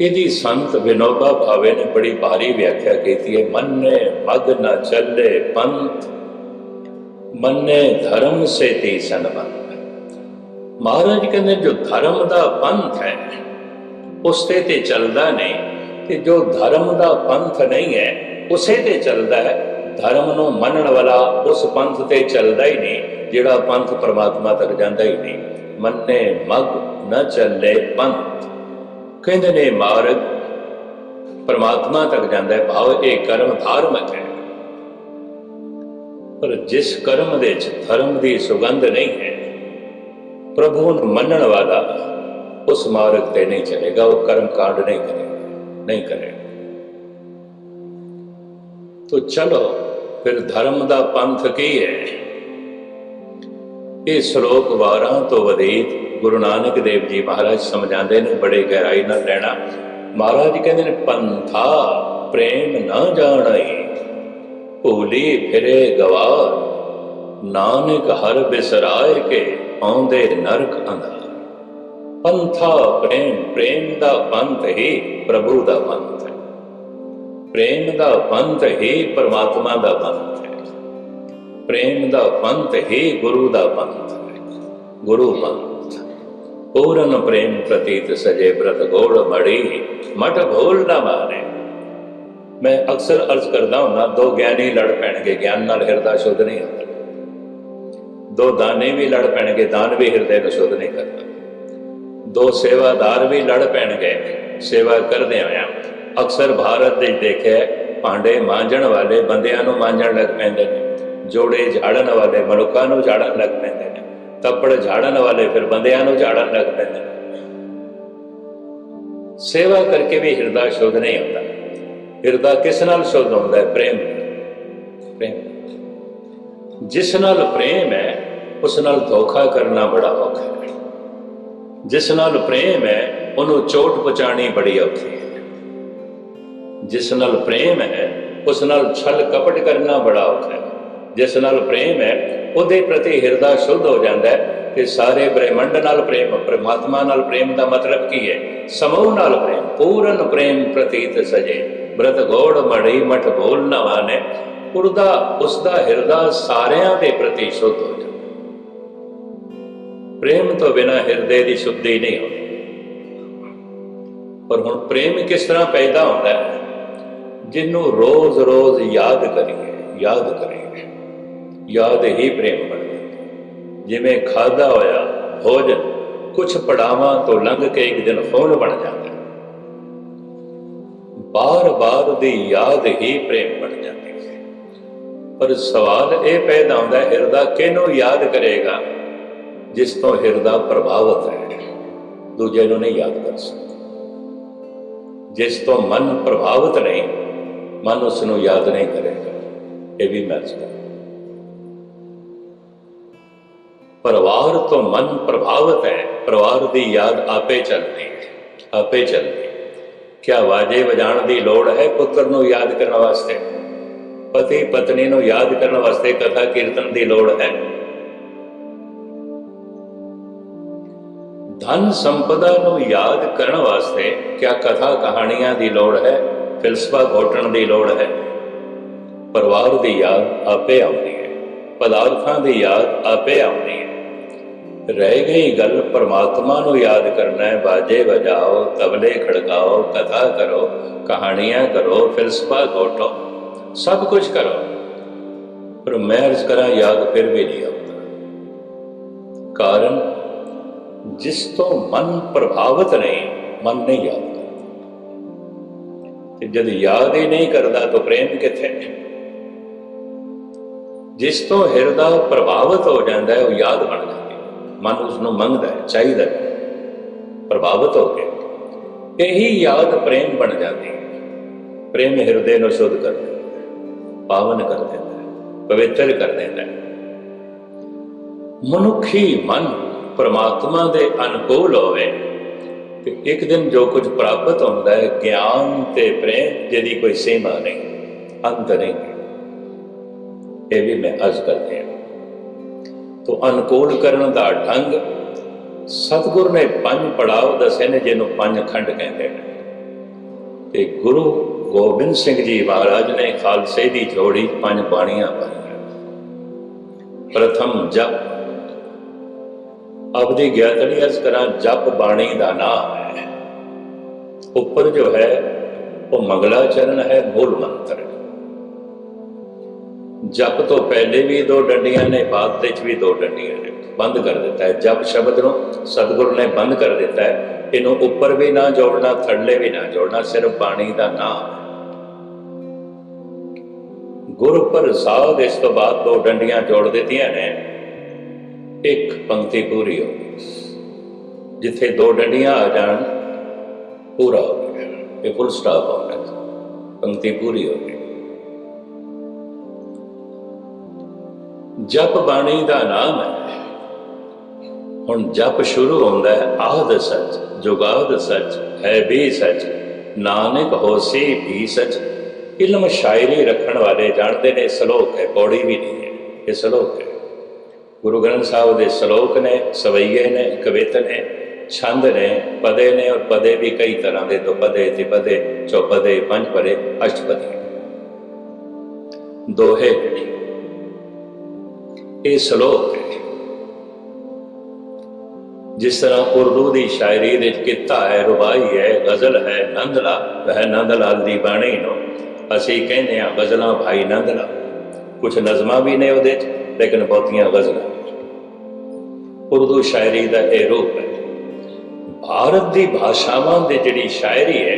ਇਹਦੀ ਸੰਤ ਵਿਨੋਬਾ ਭਾਵੇ ਨੇ ਬੜੀ ਭਾਰੀ ਵਿਆਖਿਆ ਕੀਤੀ ਹੈ। ਮੰਨੇ ਮਗ ਨਾ ਚੱਲੇ ਪੰਥ, ਮੰਨੇ ਧਰਮ ਸੇ ਤੀ ਸੰਬੰਧ। ਮਹਾਰਾਜ ਕਹਿੰਦੇ ਜੋ ਧਰਮ ਦਾ ਪੰਥ ਹੈ, ਉਸ ਤੇ ਤੇ ਚੱਲਦਾ ਨਹੀਂ। ਕਿ ਜੋ ਧਰਮ ਦਾ ਪੰਥ ਨਹੀਂ ਹੈ, ਉਸੇ ਤੇ ਚੱਲਦਾ ਹੈ। ਧਰਮ ਨੂੰ ਮੰਨਣ ਵਾਲਾ ਉਸ ਪੰਥ ਤੇ ਚੱਲਦਾ ਹੀ ਨਹੀਂ, ਜਿਹੜਾ ਪੰਥ ਪਰਮਾਤਮਾ ਤੱਕ ਜਾਂਦਾ ਹੀ ਨਹੀਂ। ਮੰਨੇ ਮਗ ਨਾ ਚੱਲੇ ਪੰਥ। ਕਹਿੰਦੇ ਨੇ ਮਾਰਗ, ਪਰਮਾਤਮਾ ਤੱਕ ਜਾਂਦਾ ਹੈ। ਭਾਵ ਇਹ ਕਰਮ ਧਾਰਮਿਕ ਹੈ। ਪਰ ਜਿਸ ਕਰਮ ਦੇ ਵਿੱਚ ਧਰਮ ਦੀ ਸੁਗੰਧ ਨਹੀਂ ਹੈ, ਪ੍ਰਭੂ ਨੂੰ ਮੰਨਣ ਵਾਲਾ ਉਸ ਮਾਰਗ ਤੇ ਨਹੀਂ ਚਲੇਗਾ, ਉਹ ਕਰਮ ਕਾਂਡ ਨਹੀਂ ਕਰੇਗਾ ਨਹੀਂ ਕਰੇਗਾ। ਤੋ ਚਲੋ ਫਿਰ ਧਰਮ ਦਾ ਪੰਥ ਕੀ ਹੈ ਇਹ ਸ਼ਲੋਕ ਵਾਰਾਂ ਤੋਂ ਵਧੇਤ ਗੁਰੂ ਨਾਨਕ ਦੇਵ ਜੀ ਮਹਾਰਾਜ ਸਮਝਾਉਂਦੇ ਨੇ ਬੜੇ ਗਹਿਰਾਈ ਨਾਲ ਲੈਣਾ ਮਹਾਰਾਜ ਕਹਿੰਦੇ ਨੇ ਪੰਥਾ ਪ੍ਰੇਮ ਨਾ ਜਾਣਾਈ ਭੂਲੀ ਫਿਰੇ ਗਵਾਰ ਨਾਨਕ ਹਰ ਬਿਸਰਾਏ ਕੇ ਆਉਂਦੇ ਨਰਕ ਅੰਧਾਰ ਪੰਥਾ ਪ੍ਰੇਮ ਪ੍ਰੇਮ ਦਾ ਪੰਥ ਹੀ ਪ੍ਰਭੂ ਦਾ ਪੰਥ ਹੈ ਪ੍ਰੇਮ ਦਾ ਪੰਥ ਹੀ, ਪਰਮਾਤਮਾ ਦਾ ਪੰਥ ਹੈ। ਪ੍ਰੇਮ ਦਾ ਪੰਥ ਹੀ, ਗੁਰੂ ਦਾ ਪੰਥ ਹੈ। ਗੁਰੂ ਪੰਥ। ਪੂਰਨ ਪ੍ਰੇਮ ਪ੍ਰਤੀਤ ਸਜੇ ਬ੍ਰਤ ਗੋੜ ਮੜੀ, ਮਠ ਭੋਲ ਨਾ ਮਾਰੇ। ਮੈਂ ਅਕਸਰ ਅਰਜ਼ ਕਰਦਾ ਹੁੰਦਾ ਦੋ ਗਿਆਨੀ ਲੜ ਪੈਣਗੇ, ਗਿਆਨ ਨਾਲ ਹਿਰਦਾ ਸ਼ੁੱਧ ਨਹੀਂ ਹੁੰਦਾ। ਦੋ ਦਾਨੇ ਵੀ ਲੜ ਪੈਣਗੇ, ਦਾਨ ਵੀ ਹਿਰਦੇ ਨੂੰ ਸ਼ੁੱਧ ਨਹੀਂ ਕਰਦਾ। ਦੋ ਸੇਵਾਦਾਰ ਵੀ ਲੜ ਪੈਣਗੇ, ਸੇਵਾ ਕਰਦੇ ਹੋਇਆ। ਅਕਸਰ ਭਾਰਤ ਦੇ ਦੇਖਿਆ ਭਾਂਡੇ ਮਾਂਜਣ ਵਾਲੇ ਬੰਦਿਆਂ ਨੂੰ ਮਾਂਜਣ ਲੱਗ ਪੈਂਦੇ ਨੇ, ਜੋੜੇ ਝਾੜਨ ਵਾਲੇ ਮਨੁੱਖਾਂ ਨੂੰ ਝਾੜਨ ਲੱਗ ਪੈਂਦੇ ਨੇ, ਤੱਪੜ ਝਾੜਨ ਵਾਲੇ ਫਿਰ ਬੰਦਿਆਂ ਨੂੰ ਝਾੜਨ ਲੱਗ ਪੈਂਦੇ ਨੇ। ਸੇਵਾ ਕਰਕੇ ਵੀ ਹਿਰਦਾ ਸ਼ੁੱਧ ਨਹੀਂ ਹੁੰਦਾ। ਹਿਰਦਾ ਕਿਸ ਨਾਲ ਸ਼ੁੱਧ ਹੁੰਦਾ ਹੈ? ਪ੍ਰੇਮ ਪ੍ਰੇਮ ਜਿਸ ਨਾਲ ਪ੍ਰੇਮ ਹੈ, ਉਸ ਨਾਲ ਧੋਖਾ ਕਰਨਾ ਬੜਾ ਔਖਾ ਹੈ। ਜਿਸ ਨਾਲ ਪ੍ਰੇਮ ਹੈ, ਉਹਨੂੰ ਚੋਟ ਪਹੁੰਚਾਣੀ ਬੜੀ ਔਖੀ ਹੈ। ਜਿਸ ਨਾਲ ਪ੍ਰੇਮ ਹੈ, ਉਸ ਨਾਲ ਛਲ ਕਪਟ ਕਰਨਾ ਬੜਾ ਔਖਾ ਹੈ। ਜਿਸ ਨਾਲ ਪ੍ਰੇਮ ਹੈ, ਉਹਦੇ ਪ੍ਰਤੀ ਹਿਰਦਾ ਸ਼ੁੱਧ ਹੋ ਜਾਂਦਾ ਹੈ ਤੇ ਸਾਰੇ ਬ੍ਰਹਿਮੰਡ ਨਾਲ ਪ੍ਰੇਮ, ਪ੍ਰਮਾਤਮਾ ਨਾਲ ਪ੍ਰੇਮ ਦਾ ਮਤਲਬ ਕੀ ਹੈ? ਸਮੂਹ ਨਾਲ ਪ੍ਰੇਮ, ਪੂਰਨ ਪ੍ਰੇਮ ਪ੍ਰਤੀਤ ਸਜੇ। ਬ੍ਰਤ ਗੋੜ ਮੜੀ ਮਠ ਬੋਲ ਨਵਾਨੇ ਉਰਦਾ ਉਸਦਾ ਹਿਰਦਾ ਸਾਰਿਆਂ ਦੇ ਪ੍ਰਤੀ ਸ਼ੁੱਧ ਹੋ ਜਾਂਦਾ। ਪ੍ਰੇਮ ਤੋਂ ਬਿਨਾ ਹਿਰਦੇ ਦੀ ਸ਼ੁੱਧੀ ਨਹੀਂ ਹੁੰਦੀ। ਪਰ ਹੁਣ ਪ੍ਰੇਮ ਕਿਸ ਤਰ੍ਹਾਂ ਪੈਦਾ ਹੁੰਦਾ ਹੈ? ਜਿਹਨੂੰ ਰੋਜ਼-ਰੋਜ਼ ਯਾਦ ਕਰੀਏ ਯਾਦ ਕਰੀਏ। ਯਾਦ ਹੀ ਪ੍ਰੇਮ ਬਣ ਜਾਂਦਾ ਜਿਵੇਂ ਖਾਦਾ ਹੋਇਆ, ਭੋਜਨ ਕੁਝ ਪੜਾਵਾਂ ਤੋਂ ਲੰਘ ਕੇ ਇੱਕ ਦਿਨ ਫੌਨ ਬਣ ਜਾਂਦਾ ਬਾਰ-ਬਾਰ ਦੀ ਯਾਦ ਹੀ ਪ੍ਰੇਮ ਬਣ ਜਾਂਦੀ ਹੈ। ਪਰ ਸਵਾਲ ਇਹ ਪੈਦਾ ਹੁੰਦਾ ਹੈ, ਹਿਰਦਾ ਕਿਹਨੂੰ ਯਾਦ ਕਰੇਗਾ, ਜਿਸ ਤੋਂ ਹਿਰਦਾ ਪ੍ਰਭਾਵਿਤ ਹੈ ਦੂਜੇ ਨੂੰ ਨਹੀਂ ਯਾਦ ਕਰ ਸਕਦਾ। ਜਿਸ ਤੋਂ ਮਨ ਪ੍ਰਭਾਵਿਤ ਨਹੀਂ ਮਨ ਉਸ ਨੂੰ ਯਾਦ ਨਹੀਂ ਕਰੇਗਾ ਇਹ ਵੀ ਮੈਚ ਕਰ ਪਰਿਵਾਰ ਤੋਂ ਮਨ ਪ੍ਰਭਾਵਿਤ ਹੈ ਪਰਿਵਾਰ ਦੀ ਯਾਦ ਆਪੇ ਚੱਲਦੀ ਹੈ ਆਪੇ ਚੱਲਦੀ ਕਿਆ ਵਾਜੇ ਵਜਾਣ ਦੀ ਲੋੜ ਹੈ ਪੁੱਤਰ ਨੂੰ ਯਾਦ ਕਰਨ ਵਾਸਤੇ ਪਤੀ ਪਤਨੀ ਨੂੰ ਯਾਦ ਕਰਨ ਵਾਸਤੇ ਕਥਾ ਕੀਰਤਨ ਦੀ ਲੋੜ ਹੈ ਧਨ ਸੰਪਦਾ ਨੂੰ ਯਾਦ ਕਰਨ ਵਾਸਤੇ ਕਿਆ ਕਥਾ ਕਹਾਣੀਆਂ ਦੀ ਲੋੜ ਹੈ ਫਿਲਸਫਾ ਘੋਟਣ ਦੀ ਲੋੜ ਹੈ। ਪਰਿਵਾਰ ਦੀ ਯਾਦ ਆਪੇ ਆਉਂਦੀ ਹੈ। ਪਦਾਰਥਾਂ ਦੀ ਯਾਦ ਆਪੇ ਆਉਂਦੀ ਹੈ। ਰਹਿ ਗਈ ਗੱਲ ਪਰਮਾਤਮਾ ਨੂੰ ਯਾਦ ਕਰਨਾ ਹੈ। ਬਾਜੇ ਵਜਾਓ, ਤਬਲੇ ਖੜਕਾਓ, ਕਥਾ ਕਰੋ, ਕਹਾਣੀਆਂ ਕਰੋ, ਫਿਲਸਫਾ ਘੋਟੋ। ਸਭ ਕੁਝ ਕਰੋ। ਪਰ ਮੈਂ ਅਰਜ਼ ਕਰਾਂ ਯਾਦ ਫਿਰ ਵੀ ਨਹੀਂ ਆਉਂਦਾ। ਕਾਰਨ, ਜਿਸ ਤੋਂ ਮਨ ਪ੍ਰਭਾਵਿਤ ਨਹੀਂ, ਮਨ ਨਹੀਂ ਯਾਦ ਕਰਦਾ ਤੇ ਜਦ ਯਾਦ ਹੀ ਨਹੀਂ ਕਰਦਾ ਤਾਂ ਪ੍ਰੇਮ ਕਿੱਥੇ ਜਿਸ ਤੋਂ ਹਿਰਦਾ ਪ੍ਰਭਾਵਿਤ ਹੋ ਜਾਂਦਾ ਹੈ, ਉਹ ਯਾਦ ਬਣ ਜਾਂਦੀ ਹੈ। ਮਨ ਉਸ ਨੂੰ ਮੰਗਦਾ ਹੈ, ਚਾਹੀਦਾ ਹੈ, ਪ੍ਰਭਾਵਿਤ ਹੋ ਕੇ। ਇਹੀ ਯਾਦ ਪ੍ਰੇਮ ਬਣ ਜਾਂਦੀ ਹੈ। ਪ੍ਰੇਮ ਹਿਰਦੇ ਨੂੰ ਸ਼ੁੱਧ ਕਰ ਦਿੰਦਾ ਹੈ, ਪਾਵਨ ਕਰ ਦਿੰਦਾ ਹੈ, ਪਵਿੱਤਰ ਕਰ ਦਿੰਦਾ ਹੈ। ਮਨੁੱਖੀ ਮਨ ਪਰਮਾਤਮਾ ਦੇ ਅਨੁਕੂਲ ਹੋਵੇ ਤੇ ਇੱਕ ਦਿਨ ਜੋ ਕੁਝ ਪ੍ਰਾਪਤ ਹੁੰਦਾ ਹੈ, ਗਿਆਨ ਤੇ ਪ੍ਰੇਮ ਜਿਹਦੀ ਕੋਈ ਸੀਮਾ ਨਹੀਂ, ਅੰਤ ਨਹੀਂ। ਇਹ ਵੀ ਮੈਂ ਅਰਜ਼ ਕਰਦੇ ਹਾਂ। ਤੋ ਅਨੁਕੂਲ ਕਰਨ ਦਾ ਢੰਗ, ਸਤਿਗੁਰ ਨੇ ਪੰਜ ਪੜਾਅ ਦੱਸੇ ਨੇ, ਜਿਹਨੂੰ ਪੰਜ ਖੰਡ ਕਹਿੰਦੇ ਨੇ। ਤੇ ਗੁਰੂ ਗੋਬਿੰਦ ਸਿੰਘ ਜੀ ਮਹਾਰਾਜ ਨੇ ਖਾਲਸੇ ਦੀ ਜੋੜੀ ਪੰਜ ਬਾਣੀਆਂ ਪਾਈਆਂ। ਪ੍ਰਥਮ ਜਪ ਆਪਦੀ ਗਿਆਤਨੀ ਅਰਜ਼ ਕਰਾਂ ਜਪ ਬਾਣੀ ਦਾ ਨਾਮ ਹੈ। ਉੱਪਰ ਜੋ ਹੈ, ਉਹ ਮੰਗਲਾ ਚਰਨ ਹੈ, ਮੂਲ ਮੰਤਰ। ਜਪ ਤੋਂ ਪਹਿਲੇ ਵੀ ਦੋ ਡੰਡੀਆਂ ਨੇ, ਬਾਅਦ ਵਿੱਚ ਵੀ ਦੋ ਡੰਡੀਆਂ ਨੇ। ਬੰਦ ਕਰ ਦਿੱਤਾ ਹੈ। ਜਪ ਸ਼ਬਦ ਨੂੰ ਸਤਿਗੁਰੂ ਨੇ ਬੰਦ ਕਰ ਦਿੱਤਾ ਹੈ। ਇਹਨੂੰ ਉੱਪਰ ਵੀ ਨਾ ਜੋੜਨਾ, ਥੱਲੇ ਵੀ ਨਾ ਜੋੜਨਾ, ਸਿਰਫ ਬਾਣੀ ਦਾ ਨਾਮ ਗੁਰ ਗੁਰੂ ਪ੍ਰਸਾਦ ਇਸ ਤੋਂ ਬਾਅਦ ਦੋ ਡੰਡੀਆਂ ਜੋੜ ਦਿੱਤੀਆਂ ਨੇ। ਇੱਕ ਪੰਕਤੀ ਪੂਰੀ ਹੋ ਗਈ। ਜਿੱਥੇ ਦੋ ਡੰਡੀਆਂ ਆ ਜਾਣ, ਪੂਰਾ ਹੋ ਗਿਆ ਇਹ ਫੁੱਲ ਸਟਾਪ ਹੋ ਗਿਆ। ਪੰਕਤੀ ਪੂਰੀ ਹੋ ਗਈ। ਜਪ ਬਾਣੀ ਦਾ ਨਾਮ ਹੈ। ਹੁਣ ਜਪ ਸ਼ੁਰੂ ਹੁੰਦਾ ਹੈ, ਆਦ ਸੱਚ, ਜੁਗਾਦ ਸੱਚ, ਹੈ ਵੀ ਸੱਚ, ਨਾਨਕ ਹੋਸੀ ਵੀ ਸੱਚ। ਇਲਮ ਸ਼ਾਇਰੀ ਰੱਖਣ ਵਾਲੇ ਜਾਣਦੇ ਨੇ ਸ਼ਲੋਕ ਹੈ, ਪੌੜੀ ਵੀ ਨਹੀਂ ਹੈ, ਇਹ ਸ਼ਲੋਕ ਹੈ। ਗੁਰੂ ਗ੍ਰੰਥ ਸਾਹਿਬ ਦੇ ਸ਼ਲੋਕ ਨੇ, ਸਵਈਏ ਨੇ, ਕਵਿਤ ਨੇ, ਛੰਦ ਨੇ, ਪਦੇ ਨੇ ਔਰ ਪਦੇ ਵੀ ਕਈ ਤਰ੍ਹਾਂ ਦੇ ਦੋ ਪਦੇ, ਤਿਪਦੇ, ਚੌਪਦੇ ਪੰਜ ਪਰੇ ਅਸ਼ਟਪਦੀ। ਦੋਹੇ ਨੇ ਇਹ ਸ਼ਲੋਕ ਹੈ ਜਿਸ ਤਰ੍ਹਾਂ ਉਰਦੂ ਦੀ ਸ਼ਾਇਰੀ ਦੇ ਕਿੱਤਾ ਹੈ ਰੁਬਾਈ ਹੈ, ਗਜ਼ਲ ਹੈ, ਨੰਦਲਾ, ਵਹ ਨੰਦ ਲਾਲ ਦੀ ਬਾਣੀ ਨੂੰ ਅਸੀਂ ਕਹਿੰਦੇ ਆ ਗਜ਼ਲਾਂ ਭਾਈ ਨੰਦ ਲਾਲ ਕੁਝ ਨਜ਼ਮਾਂ ਵੀ ਨੇ ਉਹਦੇ ਚ ਲੇਕਿਨ ਬਹੁਤੀਆਂ ਗਜ਼ਲਾਂ। ਉਰਦੂ ਸ਼ਾਇਰੀ ਦਾ ਇਹ ਰੂਪ ਹੈ। ਭਾਰਤ ਦੀ ਭਾਸ਼ਾਵਾਂ ਦੀ ਜਿਹੜੀ ਸ਼ਾਇਰੀ ਹੈ,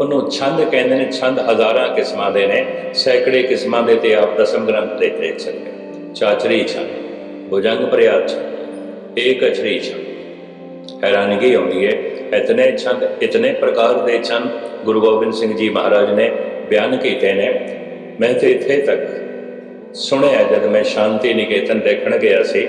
ਉਹਨੂੰ ਛੰਦ ਕਹਿੰਦੇ ਨੇ, ਛੰਦ ਹਜ਼ਾਰਾਂ ਕਿਸਮਾਂ ਦੇ ਨੇ, ਸੈਂਕੜੇ ਕਿਸਮਾਂ ਦੇ ਤੇ ਆਪ ਦਸਮ ਗ੍ਰੰਥ ਦੇ ਦੇਖ ਸਕਦੇ ਚਾਚਰੀ ਛੰਦ, ਭੁਜੰਗ ਪ੍ਰਿਆਦ ਛੰਦ, ਏਕ ਅਛਰੀ ਛੰਦ। ਹੈਰਾਨਗੀ ਆਉਂਦੀ ਹੈ, ਇਤਨੇ ਛੰਦ, ਇਤਨੇ ਪ੍ਰਕਾਰ ਦੇ ਛੰਦ, ਗੁਰੂ ਗੋਬਿੰਦ ਸਿੰਘ ਜੀ ਮਹਾਰਾਜ ਨੇ ਬਿਆਨ ਕੀਤੇ ਨੇ। ਮੈਂ ਤੇ ਇੱਥੇ ਤੱਕ ਸੁਣਿਆ, ਜਦ ਮੈਂ ਸ਼ਾਂਤੀ ਨਿਕੇਤਨ ਦੇਖਣ ਗਿਆ ਸੀ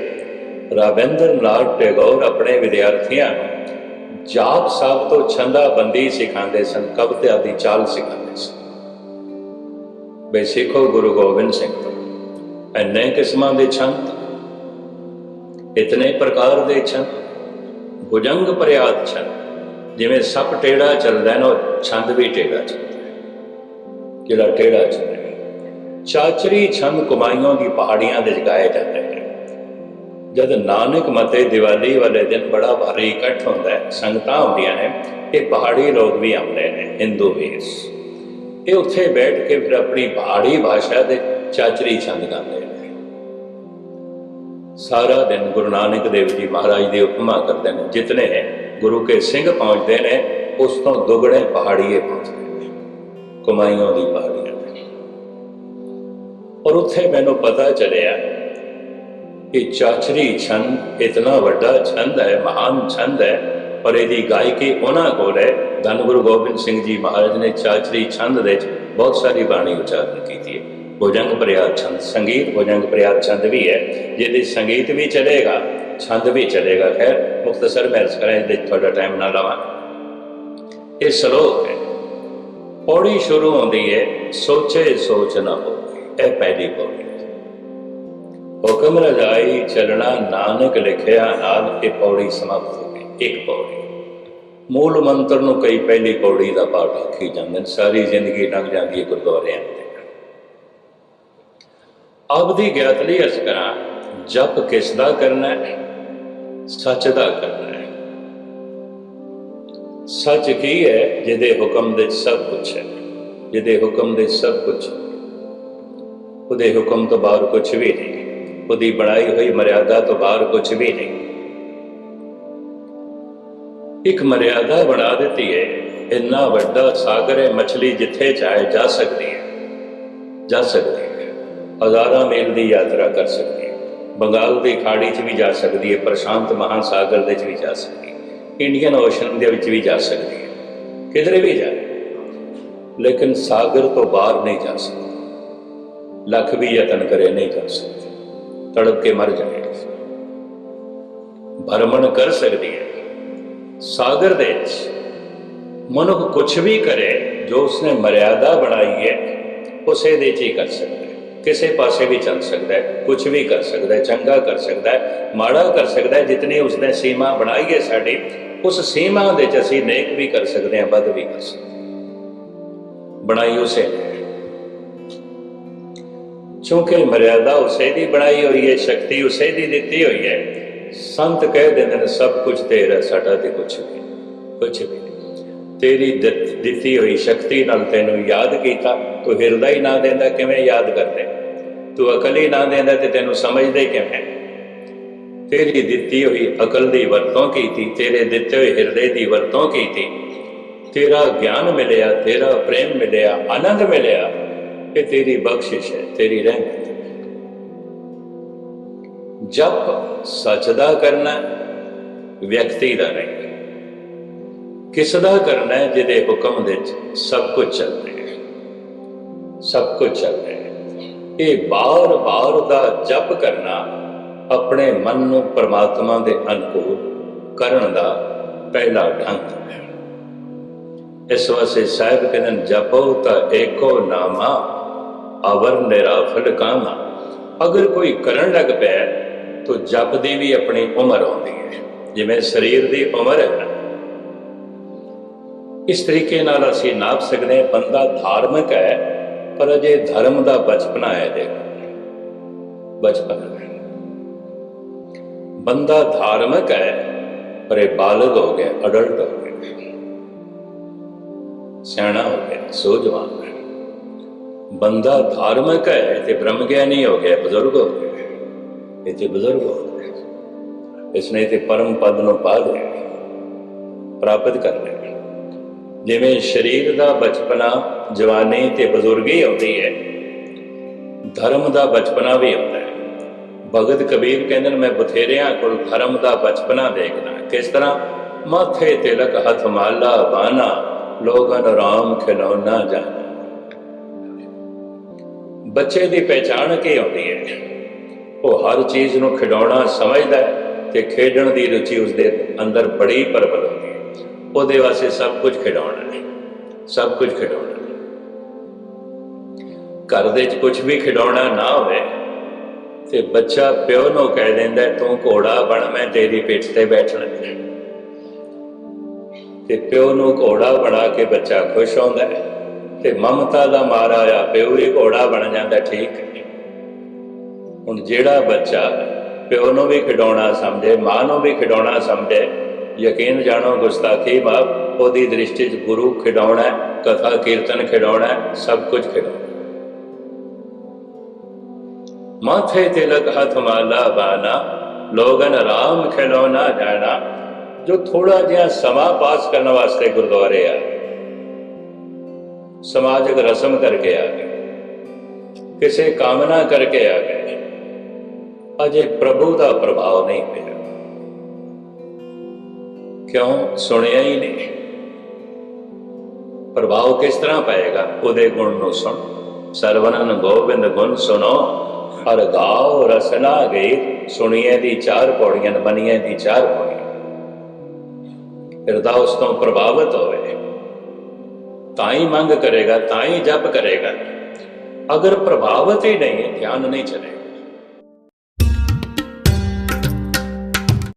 ਰਾਬਿੰਦਰ ਨਾਥ ਟੈਗੋਰ ਆਪਣੇ ਵਿਦਿਆਰਥੀਆਂ ਨੂੰ ਜਾਪ ਸਾਹਿਬ ਤੋਂ ਛੰਦਾ ਬੰਦੀ ਸਿਖਾਉਂਦੇ ਸਨ, ਕਵਿਤਾ ਦੀ ਚਾਲ ਸਿਖਾਉਂਦੇ ਸਨ। ਬਈ ਸਿੱਖੋ ਗੁਰੂ ਗੋਬਿੰਦ ਸਿੰਘ ਤੋਂ। ਇੰਨੇ ਕਿਸਮਾਂ ਦੇ ਛੰਦ, ਇਤਨੇ ਪ੍ਰਕਾਰ ਦੇ ਛੰਦ, ਭੁਜੰਗ ਪ੍ਰਿਆਦ ਛੰਦ, ਜਿਵੇਂ ਸੱਪ ਟੇੜਾ ਚੱਲਦਾ ਨਾ ਛੰਦ ਵੀ ਟੇੜਾ ਚੱਲਦਾ ਜਿਹੜਾ ਟੇੜਾ ਚੱਲਦਾ ਚਾਚਰੀ ਛੰਦ ਕੁਮਾਈਆਂ ਦੀ ਪਹਾੜੀਆਂ ਦੇ ਗਾਏ ਜਾਂਦੇ ਜਦ ਨਾਨਕ ਮਤੇ ਦੀਵਾਲੀ ਵਾਲੇ ਦਿਨ ਬੜਾ ਭਾਰੀ ਇਕੱਠ ਹੁੰਦਾ ਹੈ, ਸੰਗਤਾਂ ਹੁੰਦੀਆਂ ਨੇ ਇਹ ਪਹਾੜੀ ਲੋਕ ਵੀ ਆਉਂਦੇ ਨੇ ਹਿੰਦੂ ਵੀ ਇਹ ਉੱਥੇ ਬੈਠ ਕੇ ਫਿਰ ਆਪਣੀ ਪਹਾੜੀ ਭਾਸ਼ਾ ਦੇ ਚਾਚਰੀ ਛੰਦ ਗਾਉਂਦੇ ਨੇ। ਸਾਰਾ ਦਿਨ ਗੁਰੂ ਨਾਨਕ ਦੇਵ ਜੀ ਮਹਾਰਾਜ ਦੀ ਉਪਮਾ ਕਰਦੇ ਨੇ। ਜਿਤਨੇ ਗੁਰੂ ਕੇ ਸਿੰਘ ਪਹੁੰਚਦੇ ਨੇ, ਉਸ ਤੋਂ ਦੁਗਣੇ ਪਹਾੜੀਏ ਪਹੁੰਚਦੇ ਨੇ। ਕਮਾਈਆਂ ਦੀ ਪਹਾੜੀਆਂ ਔਰ ਉੱਥੇ ਮੈਨੂੰ ਪਤਾ ਚੱਲਿਆ ਇਹ ਚਾਚਰੀ ਛੰਦ ਇਤਨਾ ਵੱਡਾ ਛੰਦ ਹੈ, ਮਹਾਨ ਛੰਦ ਹੈ, ਪਰ ਇਹਦੀ ਗਾਇਕੀ ਉਹਨਾਂ ਕੋਲ ਹੈ। ਧੰਨ ਗੁਰੂ ਗੋਬਿੰਦ ਸਿੰਘ ਜੀ ਮਹਾਰਾਜ ਨੇ ਚਾਚਰੀ ਛੰਦ ਦੇ ਵਿੱਚ ਬਹੁਤ ਸਾਰੀ ਬਾਣੀ ਉਚਾਰਨ ਕੀਤੀ ਹੈ। ਭੁਜੰਗ ਪ੍ਰਿਆਦ ਛੰਦ, ਸੰਗੀਤ ਭੁਜੰਗ ਪ੍ਰਿਆਦ ਛੰਦ ਵੀ ਹੈ। ਜਿਹਦੇ ਸੰਗੀਤ ਵੀ ਚਲੇਗਾ, ਛੰਦ ਵੀ ਚਲੇਗਾ। ਖੈਰ ਮੁਖਤਸਰ ਮੈਂ ਇਸ ਕਰਾਂ ਇਹਦੇ ਤੁਹਾਡਾ ਟਾਈਮ ਨਾ ਲਵਾਂ। ਇਹ ਸ਼ਲੋਕ ਹੈ। ਪੌੜੀ ਸ਼ੁਰੂ ਹੁੰਦੀ ਹੈ, ਸੋਚੇ ਸੋਚ ਨਾ ਹੋਵੇ, ਇਹ ਪਹਿਲੀ ਪੌੜੀ ਹੁਕਮ ਰਜਾਈ ਚਲਣਾ ਨਾਨਕ ਲਿਖਿਆ ਨਾਲ ਇਹ ਪੌੜੀ ਸਮਾਪਤ ਹੋ ਗਈ, ਇੱਕ ਪੌੜੀ। ਮੂਲ ਮੰਤਰ ਨੂੰ ਕਈ ਪਹਿਲੀ ਪੌੜੀ ਦਾ ਪਾਠ ਆਖੀ ਜਾਂਦੇ ਸਾਰੀ ਜ਼ਿੰਦਗੀ ਲੰਘ ਜਾਂਦੀ ਹੈ ਗੁਰਦੁਆਰਿਆਂ ਤੇ ਆਪ ਦੀ ਗਿਆਤ ਲਈ ਅਰਜ਼ ਕਰਾਂ, ਜਪ ਕਿਸ ਦਾ ਕਰਨਾ ਹੈ? ਸੱਚ ਦਾ ਕਰਨਾ ਹੈ। ਸੱਚ ਕੀ ਹੈ? ਜਿਹਦੇ ਹੁਕਮ ਦੇ ਸਭ ਕੁਝ ਹੈ। ਜਿਹਦੇ ਹੁਕਮ ਦੇ ਸਭ ਕੁਝ ਉਹਦੇ ਹੁਕਮ ਤੋਂ ਬਾਹਰ ਕੁਝ ਵੀ ਨਹੀਂ। ਉਹਦੀ ਬਣਾਈ ਹੋਈ ਮਰਿਆਦਾ ਤੋਂ ਬਾਹਰ ਕੁਝ ਵੀ ਨਹੀਂ। ਇੱਕ ਮਰਿਆਦਾ ਬਣਾ ਦਿੱਤੀ ਹੈ ਇੰਨਾ ਵੱਡਾ ਸਾਗਰ ਹੈ ਮਛਲੀ ਜਿੱਥੇ ਚਾਹੇ ਜਾ ਸਕਦੀ ਹੈ ਜਾ ਸਕਦੀ ਹੈ ਹਜ਼ਾਰਾਂ ਮੀਲ ਦੀ ਯਾਤਰਾ ਕਰ ਸਕਦੀ ਹੈ ਬੰਗਾਲ ਦੀ ਖਾੜੀ 'ਚ ਵੀ ਜਾ ਸਕਦੀ ਹੈ ਪ੍ਰਸ਼ਾਂਤ ਮਹਾਸਾਗਰ ਦੇ 'ਚ ਵੀ ਜਾ ਸਕਦੀ ਹੈ ਇੰਡੀਅਨ ਓਸ਼ਨ ਦੇ ਵਿੱਚ ਵੀ ਜਾ ਸਕਦੀ ਹੈ ਕਿਧਰੇ ਵੀ ਜਾਏ ਲੇਕਿਨ ਸਾਗਰ ਤੋਂ ਬਾਹਰ ਨਹੀਂ ਜਾ ਸਕਦੀ। ਲੱਖ ਵੀ ਯਤਨ ਕਰੇ ਨਹੀਂ ਕਰ ਸਕਦੀ। ਤੜਪ ਕੇ ਮਰ ਜਾਏਗੀ ਭਰਮਣ ਕਰ ਸਕਦੀ ਹੈ। ਸਾਗਰ ਦੇ ਵਿੱਚ ਮਨੁੱਖ ਕੁਝ ਵੀ ਕਰੇ, ਜੋ ਉਸਨੇ ਮਰਿਆਦਾ ਬਣਾਈ ਹੈ ਉਸੇ ਦੇ ਚ ਹੀ ਕਰ ਸਕਦਾ ਹੈ। ਕਿਸੇ ਪਾਸੇ ਵੀ ਚੱਲ ਸਕਦਾ ਹੈ ਕੁਝ ਵੀ ਕਰ ਸਕਦਾ ਹੈ, ਚੰਗਾ ਕਰ ਸਕਦਾ ਹੈ, ਮਾੜਾ ਕਰ ਸਕਦਾ ਹੈ, ਜਿਤਨੀ ਉਸਨੇ ਸੀਮਾ ਬਣਾਈ ਹੈ ਸਾਡੀ, ਉਸ ਸੀਮਾ ਦੇ ਚ ਅਸੀਂ ਨੇਕ ਵੀ ਕਰ ਸਕਦੇ ਹਾਂ ਬਦ ਵੀ ਕਰ ਸਕਦੇ ਬਣਾਈ ਉਸੇ ਨੇ। ਕਿਉਂਕਿ ਮਰਿਆਦਾ ਉਸੇ ਦੀ ਬਣਾਈ ਹੋਈ ਹੈ, ਸ਼ਕਤੀ ਉਸੇ ਦੀ ਦਿੱਤੀ ਹੋਈ ਹੈ। ਸੰਤ ਕਹਿ ਦਿੰਦੇ ਨੇ, ਸਭ ਕੁਝ ਤੇਰਾ, ਸਾਡਾ ਤੇ ਕੁਝ ਵੀ ਕੁਝ ਵੀ ਤੇਰੀ ਦਿੱਤੀ ਹੋਈ ਸ਼ਕਤੀ ਨਾਲ ਤੈਨੂੰ ਯਾਦ ਕੀਤਾ, ਤੂੰ ਹਿਰਦਾ ਹੀ ਨਾ ਦਿੰਦਾ, ਕਿਵੇਂ ਯਾਦ ਕਰਦੇ? ਤੂੰ ਅਕਲ ਹੀ ਨਾ ਦਿੰਦਾ ਤੇ ਤੈਨੂੰ ਸਮਝਦੇ ਕਿਵੇਂ? ਤੇਰੀ ਦਿੱਤੀ ਹੋਈ ਅਕਲ ਦੀ ਵਰਤੋਂ ਕੀਤੀ, ਤੇਰੇ ਦਿੱਤੇ ਹੋਏ ਹਿਰਦੇ ਦੀ ਵਰਤੋਂ ਕੀਤੀ। ਤੇਰਾ ਗਿਆਨ ਮਿਲਿਆ, ਤੇਰਾ ਪ੍ਰੇਮ ਮਿਲਿਆ, ਆਨੰਦ ਮਿਲਿਆ। ਇਹ ਤੇਰੀ ਬਖਸ਼ਿਸ਼ ਹੈ, ਤੇਰੀ ਰਹਿਮਤ ਹੈ। ਜਪ ਸੱਚ ਦਾ ਕਰਨਾ ਵਿਅਕਤੀ ਦਾ ਨਹੀਂ। ਕਿਸ ਦਾ ਕਰਨਾ ਹੈ, ਜਿਹਦੇ ਹੁਕਮ ਦੇ ਵਿੱਚ ਸਭ ਕੁਝ ਚੱਲ ਰਿਹਾ ਹੈ। ਸਭ ਕੁਝ ਚੱਲ ਰਿਹਾ ਹੈ। ਇਹ ਬਾਰ-ਬਾਰ ਦਾ ਜਪ ਕਰਨਾ ਆਪਣੇ ਮਨ ਨੂੰ ਪਰਮਾਤਮਾ ਦੇ ਅਨੁਕੂਲ ਕਰਨ ਦਾ ਪਹਿਲਾ ਢੰਗ ਹੈ। ਇਸ ਵਾਸਤੇ ਸਾਹਿਬ ਕਹਿੰਦੇ ਜਪੋ ਤਾਂ ਏਕੋ ਨਾਮਾ ਅਵਰ ਨਿਰਾਫਲ ਕਾਮਾ ਅਗਰ ਕੋਈ ਕਰਨ ਲੱਗ ਪਿਆ ਤਾਂ ਜਪ ਦੀ ਵੀ ਆਪਣੀ ਉਮਰ ਆਉਂਦੀ ਹੈ, ਜਿਵੇਂ ਸਰੀਰ ਦੀ ਉਮਰ ਹੈ। ਇਸ ਤਰੀਕੇ ਨਾਲ ਅਸੀਂ ਨਾਪ ਸਕਦੇ ਹਾਂ, ਬੰਦਾ ਧਾਰਮਿਕ ਹੈ, ਪਰ ਅਜੇ ਧਰਮ ਦਾ ਬਚਪਨਾ ਹੈ ਦੇ ਬਚਪਨਾ ਬੰਦਾ ਧਾਰਮਿਕ ਹੈ, ਪਰ ਇਹ ਬਾਲਗ ਹੋ ਗਿਆ, ਅਡਲਟ ਹੋ ਗਿਆ। ਸਿਆਣਾ ਹੋ ਗਿਆ, ਸੋਝਵਾਨ ਹੈ। ਬੰਦਾ ਧਾਰਮਿਕ ਹੈ ਤੇ ਬ੍ਰਹਮ ਗਿਆਨੀ ਹੋ ਗਿਆ, ਬਜ਼ੁਰਗ ਹੋ ਗਿਆ। ਇਹ ਤੇ ਬਜ਼ੁਰਗ ਹੋ ਗਿਆ। ਇਸਨੇ ਤੇ ਪਰਮ ਪਦ ਨੂੰ ਪਾ ਲਿਆ, ਪ੍ਰਾਪਤ ਕਰ ਲਿਆ। ਜਿਵੇਂ ਸਰੀਰ ਦਾ ਬਚਪਨਾ ਜਵਾਨੀ ਤੇ ਬਜ਼ੁਰਗੀ ਆਉਂਦੀ ਹੈ, ਧਰਮ ਦਾ ਬਚਪਨਾ ਵੀ ਆਉਂਦਾ ਹੈ। ਭਗਤ ਕਬੀਰ ਕਹਿੰਦੇ ਨੇ, ਮੈਂ ਬਥੇਰਿਆਂ ਕੋਲ ਧਰਮ ਦਾ ਬਚਪਨਾ ਦੇਖਦਾ ਕਿਸ ਤਰ੍ਹਾਂ? ਮਾਥੇ ਤਿਲਕ ਹੱਥ ਮਾਲਾ ਬਾਨਾ ਲੋਗਨ ਰਾਮ ਖਿਲੌਣਾ ਜਾਣਾ ਬੱਚੇ ਦੀ ਪਹਿਚਾਣ ਕੀ ਹੁੰਦੀ ਹੈ? ਉਹ ਹਰ ਚੀਜ਼ ਨੂੰ ਖਿਡੌਣਾ ਸਮਝਦਾ ਹੈ ਤੇ ਖੇਡਣ ਦੀ ਰੁਚੀ ਉਸਦੇ ਅੰਦਰ ਬੜੀ ਪ੍ਰਬਲ ਹੁੰਦੀ ਹੈ। ਉਹਦੇ ਵਾਸਤੇ ਸਭ ਕੁਝ ਖਿਡੌਣਾ ਹੈ। ਸਭ ਕੁਝ ਖਿਡੌਣਾ ਘਰ ਦੇ ਵਿੱਚ ਕੁਝ ਵੀ ਖਿਡੌਣਾ ਨਾ ਹੋਵੇ ਤੇ ਬੱਚਾ ਪਿਓ ਨੂੰ ਕਹਿ ਦਿੰਦਾ ਤੂੰ ਘੋੜਾ ਬਣ, ਮੈਂ ਤੇਰੀ ਪਿੱਠ ਤੇ ਬੈਠਣਾ ਤੇ ਪਿਓ ਨੂੰ ਘੋੜਾ ਬਣਾ ਕੇ ਬੱਚਾ ਖੁਸ਼ ਹੁੰਦਾ ਹੈ। ਤੇ ਮਮਤਾ ਦਾ ਮਾਰਾ ਆ ਪਿਓ ਹੀ ਘੋੜਾ ਬਣ ਜਾਂਦਾ ਠੀਕ ਹੁਣ ਜਿਹੜਾ ਬੱਚਾ ਪਿਓ ਨੂੰ ਵੀ ਖਿਡੌਣਾ ਸਮਝੇ, ਮਾਂ ਨੂੰ ਵੀ ਖਿਡੌਣਾ ਸਮਝੇ, ਯਕੀਨ ਜਾਣੋ ਗੁਸਤਾਖੀ ਬਾਪ, ਉਹਦੀ ਦ੍ਰਿਸ਼ਟੀ 'ਚ ਗੁਰੂ ਖਿਡੌਣਾ, ਕਥਾ ਕੀਰਤਨ ਖਿਡੌਣਾ, ਸਭ ਕੁਝ ਖਿਡੌਣਾ। ਹੈ। ਮਾਥੇ ਤਿਲਕ ਹੱਥ ਮਾਲਾ ਬਾਨਾ ਲੋਗਨ ਰਾਮ ਖਿਲੌਣਾ ਜਾਣਾ। ਜੋ ਥੋੜਾ ਜਿਹਾ ਸਮਾਂ ਪਾਸ ਕਰਨ ਵਾਸਤੇ ਗੁਰਦੁਆਰੇ ਆ। ਸਮਾਜਿਕ ਰਸਮ ਕਰਕੇ ਆ ਗਏ, ਕਿਸੇ ਕਾਮਨਾ ਕਰਕੇ ਆ ਗਏ, ਅਜੇ ਪ੍ਰਭੂ ਦਾ ਪ੍ਰਭਾਵ ਨਹੀਂ ਪਿਆ। ਕਿਉਂ? ਸੁਣਿਆ ਹੀ ਨਹੀਂ। ਪ੍ਰਭਾਵ ਕਿਸ ਤਰ੍ਹਾਂ ਪਏਗਾ? ਉਹਦੇ ਗੁਣ ਨੂੰ ਸੁਣ। ਸਰਵਨਨ ਗੋਬਿੰਦ ਗੁਣ ਸੁਣੋ। ਹਰ ਗਾਓ ਰਸਨਾ ਗਈ। ਸੁਣੀਏ ਦੀ ਚਾਰ ਪੌੜੀਆਂ ਬਣੀਏ ਦੀ ਚਾਰ ਪੌੜੀਆਂ। ਹਿਰਦਾ ਉਸ ਤੋਂ ਪ੍ਰਭਾਵਿਤ ਹੋਵੇ। ਤਾਂ ਹੀ ਮੰਗ ਕਰੇਗਾ ਤਾਂ ਹੀ ਜਪ ਕਰੇਗਾ। ਅਗਰ ਪ੍ਰਭਾਵਿਤ ਹੀ ਨਹੀਂ, ਧਿਆਨ ਨਹੀਂ ਚਲੇਗਾ।